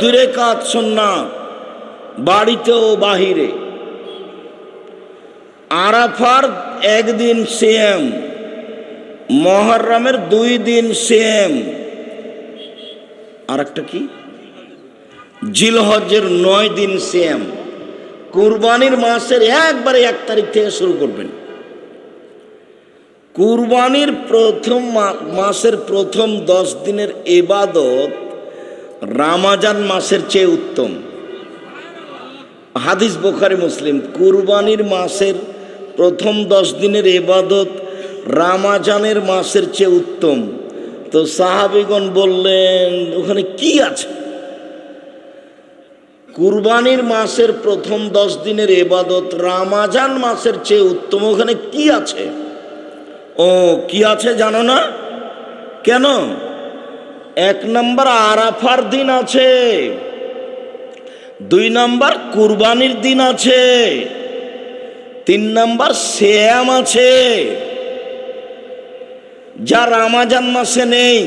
দূরে কাজ সন্না বাড়িতে ও বাহিরে। আরাফার একদিন সেম মহরমের দুই দিন সেম আর একটা কি? জিলহজের নয় দিন সেম কুরবানির মাসের একবারে এক তারিখ থেকে শুরু করবেন। কুরবানির প্রথম মাসের প্রথম দশ দিনের এবাদত রামাজান মাসের চেয়ে উত্তম। হাদিস বোখারি, মুসলিম। কুরবানির মাসের প্রথম দশ দিনের এবাদত রামাজানের মাসের চেয়ে উত্তম। তো সাহাবিগণ বললেন, ওখানে কি আছে? কুরবানির মাসের প্রথম দশ দিনের এবাদত রামাজান মাসের চেয়ে উত্তম। ওখানে কি আছে? ও, কি আছে জানো না? কেন? এক নম্বর আরাফার দিন আছে, দুই নম্বর কুরবানির দিন আছে, তিন নম্বর শ্যাম আছে। যা রামাজান মাসে নেই,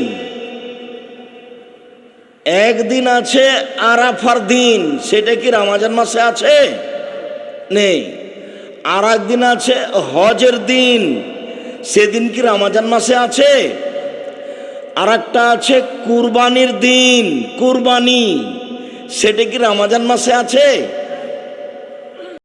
একদিন আছে আরাফার দিন, সেটা কি রামাজান মাসে আছে? নেই। আর একদিন আছে হজের দিন, সেদিন কি রামাজান মাসে আছে? আর একটা আছে কুরবানির দিন কুরবানি। সেটা কি রামাজান মাসে আছে?